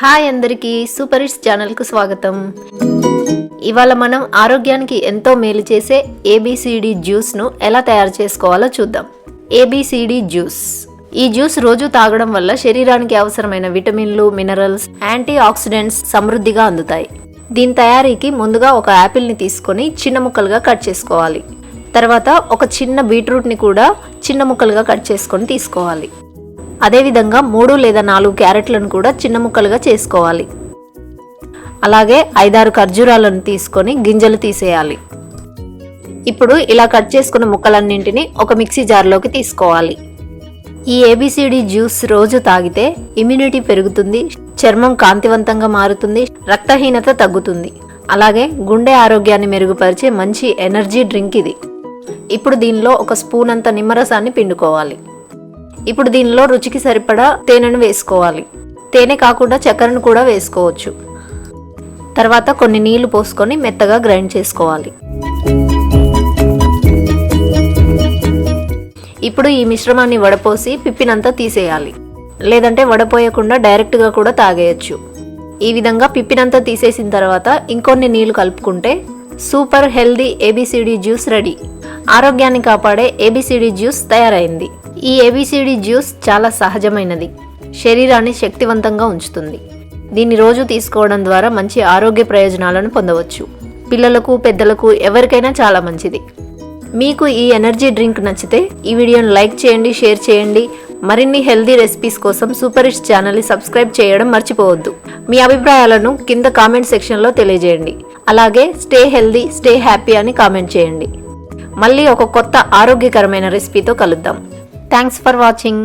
Hi అందరికీ super hits ఛానల్కు స్వాగతం. ఇవాళ మనం ఆరోగ్యానికి ఎంతో మేలు చేసే ఏబిసిడి జ్యూస్ను ఎలా తయారు చేసుకోవాలో చూద్దాం. A B C D juice. ఈ జ్యూస్ రోజు తాగడం వల్ల శరీరానికి అవసరమైన విటమిన్లు మినరల్స్ యాంటీ ఆక్సిడెంట్స్ సమృద్ధిగా అందుతాయి. దీని తయారీకి ముందుగా ఒక యాపిల్ని తీసుకొని చిన్న ముక్కలుగా కట్ చేసుకోవాలి. తర్వాత ఒక చిన్న బీట్రూట్ని కూడా చిన్న ముక్కలుగా కట్ చేసుకొని తీసుకోవాలి. అదేవిధంగా మూడు లేదా నాలుగు క్యారెట్లను కూడా చిన్న ముక్కలుగా చేసుకోవాలి. అలాగే ఐదారు ఖర్జూరాలను తీసుకొని గింజలు తీసేయాలి. ఇప్పుడు ఇలా కట్ చేసుకున్న ముక్కలన్నింటినీ ఒక మిక్సీ జార్లోకి తీసుకోవాలి. ఈ ఏబిసిడి జ్యూస్ రోజు తాగితే ఇమ్యూనిటీ పెరుగుతుంది చర్మం కాంతివంతంగా మారుతుంది రక్తహీనత తగ్గుతుంది. అలాగే గుండె ఆరోగ్యాన్ని మెరుగుపరిచే మంచి ఎనర్జీ డ్రింక్ ఇది. ఇప్పుడు దీనిలో ఒక స్పూన్ అంత నిమ్మరసాన్ని పిండుకోవాలి. ఇప్పుడు దీనిలో రుచికి సరిపడా తేనెను వేసుకోవాలి. తేనె కాకుండా చక్కెరను కూడా వేసుకోవచ్చు. తర్వాత కొన్ని నీళ్ళు పోసుకొని మెత్తగా గ్రైండ్ చేసుకోవాలి. ఇప్పుడు ఈ మిశ్రమాన్ని వడపోసి పిప్పినంతా తీసేయాలి. లేదంటే వడపోయకుండా డైరెక్ట్గా కూడా తాగేయచ్చు. ఈ విధంగా పిప్పినంతా తీసేసిన తర్వాత ఇంకొన్ని నీళ్ళు కలుపుకుంటే super healthy ABCD juice ready. ఆరోగ్యాన్ని కాపాడే ఏబిసిడి జ్యూస్ తయారైంది. ఈ ఏబిసిడి జ్యూస్ చాలా సహజమైనది. శరీరాన్ని శక్తివంతంగా ఉంచుతుంది. దీన్ని రోజు తీసుకోవడం ద్వారా మంచి ఆరోగ్య ప్రయోజనాలను పొందవచ్చు. పిల్లలకు పెద్దలకు ఎవరికైనా చాలా మంచిది. మీకు ఈ ఎనర్జీ డ్రింక్ నచ్చితే ఈ వీడియోను లైక్ చేయండి షేర్ చేయండి. మరిన్ని హెల్దీ రెసిపీస్ కోసం సూపర్ ఛానల్ని సబ్స్క్రైబ్ చేయడం మర్చిపోవద్దు. మీ అభిప్రాయాలను కింద కామెంట్ సెక్షన్లో తెలియజేయండి. అలాగే స్టే హెల్దీ స్టే హ్యాపీ అని కామెంట్ చేయండి. మళ్ళీ ఒక కొత్త ఆరోగ్యకరమైన రెసిపీతో కలుద్దాం. Thanks for watching